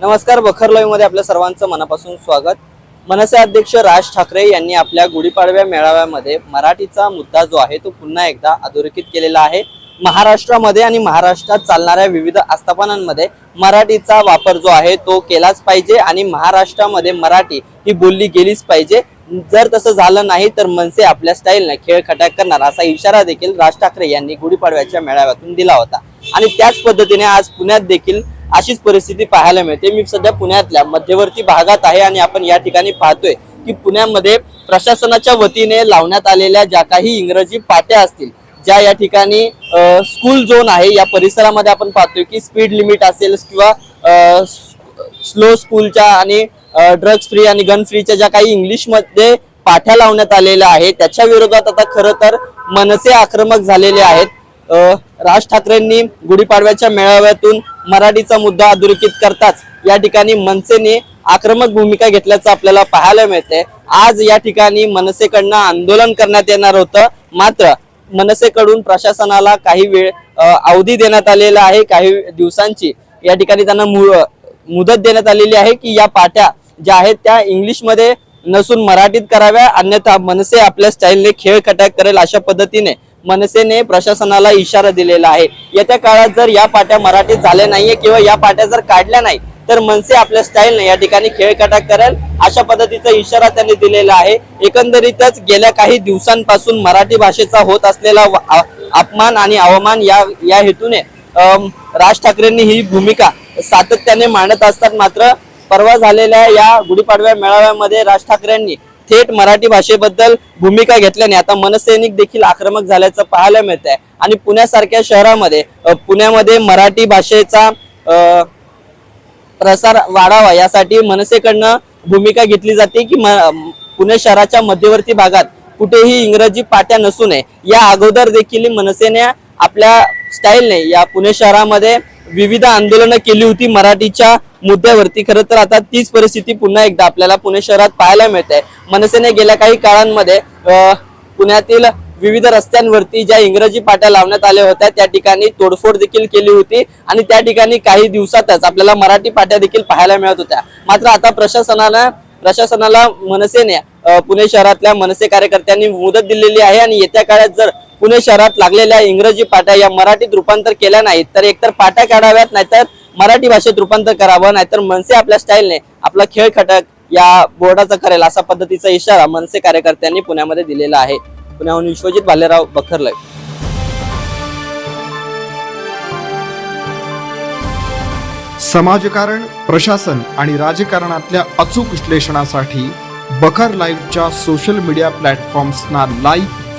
नमस्कार बखर लवीमध्ये मध्ये आपल्या सर्वांचं मनापासून स्वागत. मनसे अध्यक्ष राज ठाकरे यांनी आपल्या गुढीपाडव्या मेळाव्यामध्ये मराठीचा मुद्दा जो आहे तो पुन्हा एकदा अधोरेखित केलेला आहे. महाराष्ट्रामध्ये आणि महाराष्ट्रात चालणाऱ्या विविध आस्थापनांमध्ये मराठीचा वापर जो आहे तो केलाच पाहिजे आणि महाराष्ट्रामध्ये मराठी ही बोलली गेलीच पाहिजे. जर तसं झालं नाही तर मनसे आपल्या स्टाईलने खेळ खटाक करणार असा इशारा देखील राज ठाकरे यांनी गुढीपाडव्याच्या मेळाव्यातून दिला होता. आणि त्याच पद्धतीने आज पुण्यात देखील अशीच परिस्थिती पाहायला मिळते. मी सध्या पुण्यातल्या मध्यवर्ती भागात आहे आणि आपण या ठिकाणी पाहतोय की पुण्यामध्ये प्रशासनाच्या वतीने लावण्यात आलेल्या ज्या काही इंग्रजी पाट्या असतील ज्या या ठिकाणी स्कूल झोन आहे या परिसरामध्ये आपण पाहतोय की स्पीड लिमिट असेल किंवा स्लो स्कूलच्या आणि ड्रग्ज फ्री आणि गन फ्रीच्या ज्या काही इंग्लिशमध्ये पाठ्या लावण्यात आलेल्या आहेत त्याच्या विरोधात आता खरं तर मनसे आक्रमक झालेले आहेत. राज ठाकरेंनी गुढीपाडव्याच्या मेळाव्यातून मराठीचा मुद्दा अधोरेखित करताच या ठिकाणी मनसेने आक्रमक भूमिका घेतल्याचं आपल्याला पाहायला मिळते. आज या ठिकाणी मनसेकडनं आंदोलन करण्यात येणार होतं. मात्र मनसेकडून प्रशासनाला काही वेळ अवधी देण्यात आलेला आहे. काही दिवसांची या ठिकाणी त्यांना मु- मुदत देण्यात आलेली आहे की या पाट्या ज्या आहेत त्या इंग्लिशमध्ये नसून मराठीत कराव्या अन्यथा मनसे आपल्या स्टाईलने खेळ खटाक करेल अशा पद्धतीने मनसेने प्रशासनाला इशारा दिलेला आहे. येत्या काळात जर या पाट्या मराठीत झाल्या नाहीये किंवा या पाट्या जर काढल्या नाही तर मनसे आपल्या स्टाईलने या ठिकाणी खेळ कटाक करेल अशा पद्धतीचा इशारा त्यांनी दिलेला आहे. एकंदरीतच गेल्या काही दिवसांपासून मराठी भाषेचा होत असलेला अपमान आणि अवमान या या हेतूने राज ठाकरेंनी ही भूमिका सातत्याने मांडत असतात. मात्र परवा झालेल्या या गुढीपाडव्या मेळाव्यामध्ये राज ठाकरेंनी थेट मराठी भाषेबद्दल भूमिका घेतल्याने आता मनसैनिक देखील आक्रमक झाल्याचं पाहायला मिळत आहे आणि पुण्यासारख्या शहरामध्ये पुण्यामध्ये मराठी भाषेचा प्रसार वाढावा यासाठी मनसेकडनं भूमिका घेतली जाते की म- पुणे शहराच्या मध्यवर्ती भागात कुठेही इंग्रजी पाट्या नसू नये. या अगोदर देखील मनसेने आपल्या स्टाईलने या पुणे शहरामध्ये विविध आंदोलनं केली होती मराठीच्या मुद्द्यावरती. खरं तर आता तीच परिस्थिती पुन्हा एकदा आपल्याला पुणे शहरात पाहायला मिळते. मनसेने गेल्या काही काळांमध्ये पुण्यातील विविध रस्त्यांवरती ज्या इंग्रजी पाट्या लावण्यात आल्या होत्या त्या ठिकाणी तोडफोड देखील केली होती आणि त्या ठिकाणी काही दिवसातच आपल्याला मराठी पाट्या देखील पाहायला मिळत होत्या. मात्र आता प्रशासनानं प्रशासनाला मनसेने पुणे शहरातल्या मनसे कार्यकर्त्यांनी मुदत दिलेली आहे आणि येत्या काळात जर पुणे शहरात लागलेल्या इंग्रजी पाट्या या मराठीत रूपांतर केल्या नाहीत तर एकतर पाट्या काढाव्यात नाहीतर मराठी भाषेत रूपांतर करावं नाहीतर मनसे आपल्या स्टाईलने आपला खेळ खटक या बोर्डाचा करेल असा पद्धतीचा इशारा मनसे कार्यकर्त्यांनी पुण्यामध्ये दिलेला आहे. पुण्याहून विश्वजित भालेराव बखरलय समाजकारण प्रशासन आणि राजकारणातल्या अचूक विश्लेषणासाठी बखर लाईव्हच्या सोशल मीडिया प्लॅटफॉर्म्सना लाईक